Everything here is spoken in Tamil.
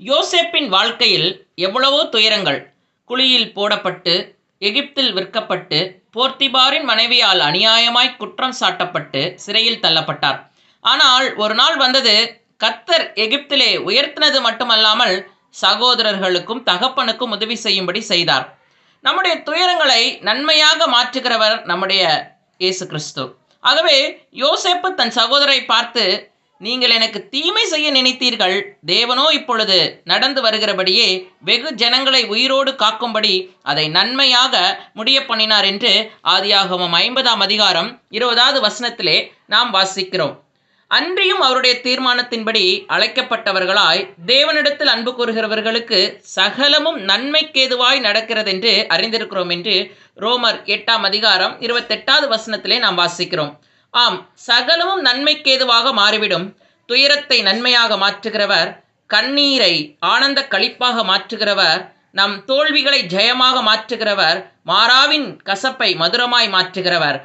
யோசேப்பின் வாழ்க்கையில் எவ்வளவோ துயரங்கள். குழியில் போடப்பட்டு எகிப்தில் விற்கப்பட்டு போர்த்திபாரின் மனைவியால் அநியாயமாய் குற்றம் சாட்டப்பட்டு சிறையில் தள்ளப்பட்டார். ஆனால் ஒரு நாள் வந்தது கத்தர் எகிப்திலே உயர்த்தினது மட்டுமல்லாமல் சகோதரர்களுக்கும் தகப்பனுக்கும் உதவி செய்யும்படி செய்தார். நம்முடைய துயரங்களை நன்மையாக மாற்றுகிறவர் நம்முடைய இயேசு கிறிஸ்து. ஆகவே யோசேப்பு தன் சகோதரை பார்த்து நீங்கள் எனக்கு தீமை செய்ய நினைத்தீர்கள். தேவனோ இப்பொழுது நடந்து வருகிறபடியே வெகு ஜனங்களை உயிரோடு காக்கும்படி அதை நன்மையாக முடிய பண்ணினார் என்று ஆதியாகமம் ஐம்பதாம் அதிகாரம் இருபதாவது வசனத்திலே நாம் வாசிக்கிறோம். அன்றியும் அவருடைய தீர்மானத்தின்படி அழைக்கப்பட்டவர்களாய் தேவனிடத்தில் அன்பு கூறுகிறவர்களுக்கு சகலமும் நன்மைக்கேதுவாய் நடக்கிறதென்று அறிந்திருக்கிறோம் என்று ரோமர் எட்டாம் அதிகாரம் இருபத்தெட்டாவது வசனத்திலே நாம் வாசிக்கிறோம். ஆம் சகலமும் நன்மைக்கேதுவாக மாறிவிடும். துயரத்தை நன்மையாக மாற்றுகிறவர் கண்ணீரை ஆனந்த களிப்பாக மாற்றுகிறவர் நம் தோல்விகளை ஜெயமாக மாற்றுகிறவர் மாறாவின் கசப்பை மதுரமாய் மாற்றுகிறவர்.